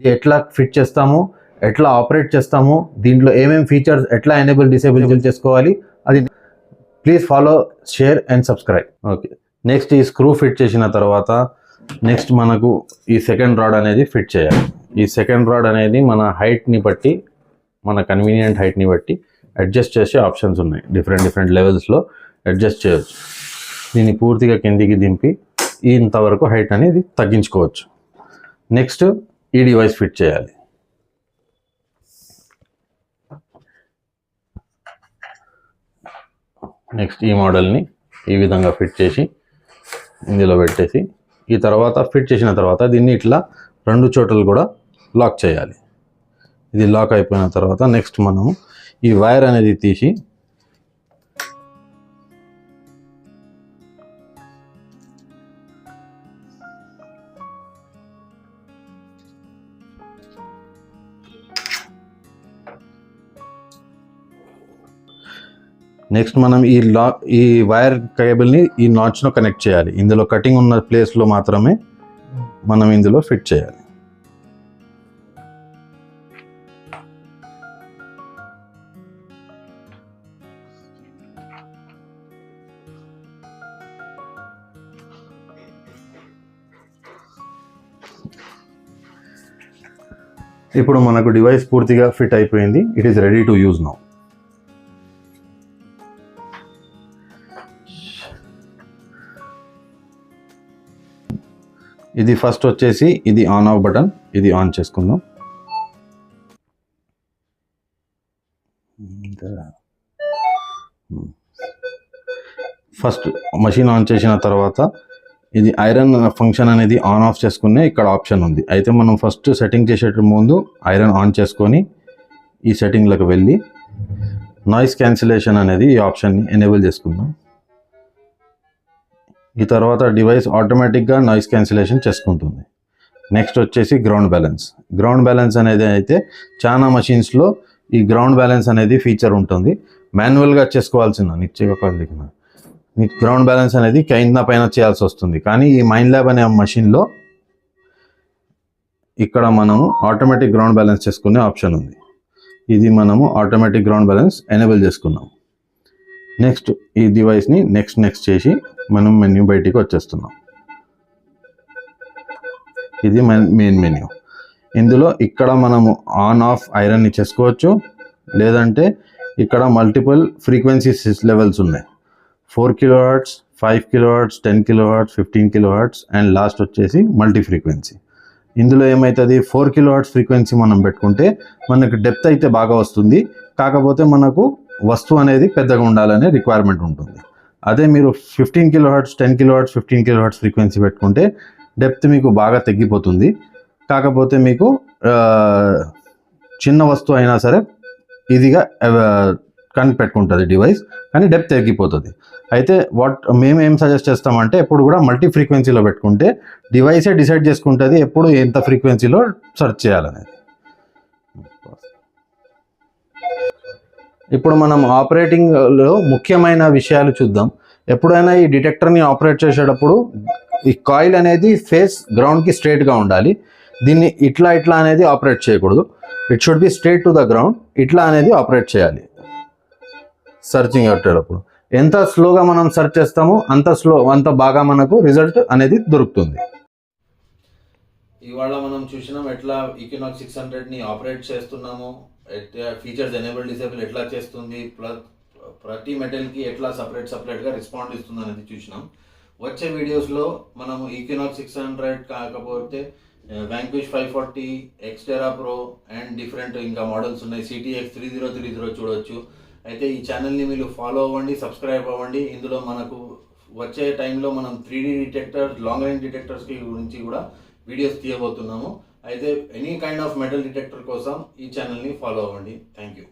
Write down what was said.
ఇది ఎట్లా ఫిట్ చేస్తాము ఎట్లా ఆపరేట్ చేస్తాము దీంట్లో ఏమేమి ఫీచర్స్ ఎట్లా ఎనేబుల్ డిసేబుల్ చేసుకోవాలి అది please follow share and subscribe okay next ఈ స్క్రూ ఫిట్ చేసిన తర్వాత నెక్స్ట్ మనకు ఈ సెకండ్ రాడ్ అనేది ఫిట్ చేయాలి. ఈ సెకండ్ రాడ్ అనేది మన హైట్ని బట్టి మన కన్వీనియంట్ హైట్ని బట్టి అడ్జస్ట్ చేసే ఆప్షన్స్ ఉన్నాయి. డిఫరెంట్ డిఫరెంట్ లెవెల్స్లో అడ్జస్ట్ చేయొచ్చు. దీన్ని పూర్తిగా కిందికి దింపి ఇంతవరకు హైట్ అనేది తగ్గించుకోవచ్చు. నెక్స్ట్ ఈ డివైస్ ఫిట్ చేయాలి. నెక్స్ట్ ఈ మోడల్ని ఈ విధంగా ఫిట్ చేసి ఇందులో పెట్టేసి ఈ తర్వాత ఫిట్ చేసిన తర్వాత దీన్ని ఇట్లా రెండు చోటలు కూడా లాక్ చేయాలి. ఇది లాక్ అయిపోయిన తర్వాత నెక్స్ట్ మనము ఈ వైర్ అనేది తీసి నెక్స్ట్ మనం ఈ లా ఈ వైర్ కేబుల్ని ఈ నాచ్లో కనెక్ట్ చేయాలి. ఇందులో కటింగ్ ఉన్న ప్లేస్లో మాత్రమే మనం ఇందులో ఫిట్ చేయాలి. ఇప్పుడు మనకు డివైస్ పూర్తిగా ఫిట్ అయిపోయింది. It is ready to use now ఇది ఫస్ట్ వచ్చేసి ఇది ఆన్ ఆఫ్ బటన్ ఇది ఆన్ చేసుకుందాం. ఫస్ట్ మషిన్ ఆన్ చేసిన తర్వాత ఇది ఐరన్ ఫంక్షన్ అనేది ఆన్ ఆఫ్ చేసుకునే ఇక్కడ ఆప్షన్ ఉంది. అయితే మనం ఫస్ట్ సెట్టింగ్ చేసేట ముందు ఐరన్ ఆన్ చేసుకొని ఈ సెట్టింగ్లకు వెళ్ళి నాయిస్ క్యాన్సిలేషన్ అనేది ఈ ఆప్షన్ని ఎనేబుల్ చేసుకుందాం. ఈ తర్వాత డివైస్ ఆటోమేటిక్గా నాయిస్ క్యాన్సిలేషన్ చేసుకుంటుంది. నెక్స్ట్ వచ్చేసి గ్రౌండ్ బ్యాలెన్స్. గ్రౌండ్ బ్యాలెన్స్ అనేది అయితే చాలా మషిన్స్లో ఈ గ్రౌండ్ బ్యాలెన్స్ అనేది ఫీచర్ ఉంటుంది. మాన్యువల్గా చేసుకోవాల్సిన నిశ్చయ గ్రౌండ్ బ్యాలెన్స్ అనేది కింద పైన చేయాల్సి వస్తుంది. కానీ ఈ మైండ్ ల్యాబ్ అనే మషిన్లో ఇక్కడ మనము ఆటోమేటిక్ గ్రౌండ్ బ్యాలెన్స్ చేసుకునే ఆప్షన్ ఉంది. ఇది మనము ఆటోమేటిక్ గ్రౌండ్ బ్యాలెన్స్ ఎనేబుల్ చేసుకున్నాం. నెక్స్ట్ ఈ డివైస్ని నెక్స్ట్ నెక్స్ట్ చేసి మనం మెన్యూ బయటికి వచ్చేస్తున్నాం. ఇది మెయిన్ మెన్యూ. ఇందులో ఇక్కడ మనము ఆన్ ఆఫ్ ఐరన్ని చేసుకోవచ్చు. లేదంటే ఇక్కడ మల్టిపుల్ ఫ్రీక్వెన్సీస్ లెవెల్స్ ఉన్నాయి. Four kilo hertz five kilo hertz ten kilo hertz fifteen kilo hertz and last వచ్చేసి మల్టీ ఫ్రీక్వెన్సీ. ఇందులో ఏమవుతుంది ఫోర్ కిలో హర్ట్స్ ఫ్రీక్వెన్సీ మనం పెట్టుకుంటే మనకు డెప్త్ అయితే బాగా వస్తుంది. కాకపోతే మనకు వస్తువు అనేది పెద్దగా ఉండాలనే రిక్వైర్మెంట్ ఉంటుంది. అదే మీరు fifteen kilo hertz ten kilo hertz fifteen kilo hertz frequency పెట్టుకుంటే డెప్త్ మీకు బాగా తగ్గిపోతుంది. కాకపోతే మీకు చిన్న వస్తువు అయినా సరే ఇదిగా కని పెట్టుకుంటుంది డివైస్ కానీ డెప్త్ తగ్గిపోతుంది అయితే వాట్ మేము ఏం సజెస్ట్ చేస్తామంటే ఎప్పుడు కూడా మల్టీ ఫ్రీక్వెన్సీలో పెట్టుకుంటే డివైసే డిసైడ్ చేసుకుంటుంది ఎప్పుడు ఎంత ఫ్రీక్వెన్సీలో సెర్చ్ చేయాలనేది. ఇప్పుడు మనం ఆపరేటింగ్లో ముఖ్యమైన విషయాలు చూద్దాం. ఎప్పుడైనా ఈ డిటెక్టర్ని ఆపరేట్ చేసేటప్పుడు ఈ కాయిల్ అనేది ఫేస్ గ్రౌండ్కి స్ట్రైట్గా ఉండాలి. దీన్ని ఇట్లా ఇట్లా అనేది ఆపరేట్ చేయకూడదు. It should be straight to the ground ఇట్లా అనేది ఆపరేట్ చేయాలి. సర్చింగ్ పెట్టేటప్పుడు ఎంత స్లోగా మనం సెర్చ్ చేస్తామో అంత స్లో అంత బాగా మనకు రిజల్ట్ అనేది దొరుకుతుంది. ఇవాళ మనం చూసినాం ఎట్లా ఈక్వినాక్ సిక్స్ హండ్రెడ్ని ఆపరేట్ చేస్తున్నాము ఫీచర్స్ ఎనేబుల్ డిసేబుల్ ఎట్లా చేస్తుంది ప్లస్ ప్రతి మెటల్కి ఎట్లా సపరేట్ సపరేట్గా రెస్పాండ్ ఇస్తుంది అనేది చూసినాం. వచ్చే వీడియోస్లో మనము ఈక్వినాక్ సిక్స్ హండ్రెడ్ కాకపోతే Vanquish five forty extra pro and different ఇంకా మోడల్స్ ఉన్నాయి. CTX three zero three zero చూడొచ్చు. అయితే ఈ ఛానల్ని మీరు ఫాలో అవ్వండి సబ్స్క్రైబ్ అవ్వండి. ఇందులో మనకు వచ్చే టైంలో మనం three D detectors long range డిటెక్టర్స్కి గురించి కూడా వీడియోస్ తీయబోతున్నాము. అయితే any kind of metal detector కోసం ఈ ఛానల్ని ఫాలో అవ్వండి. Thank you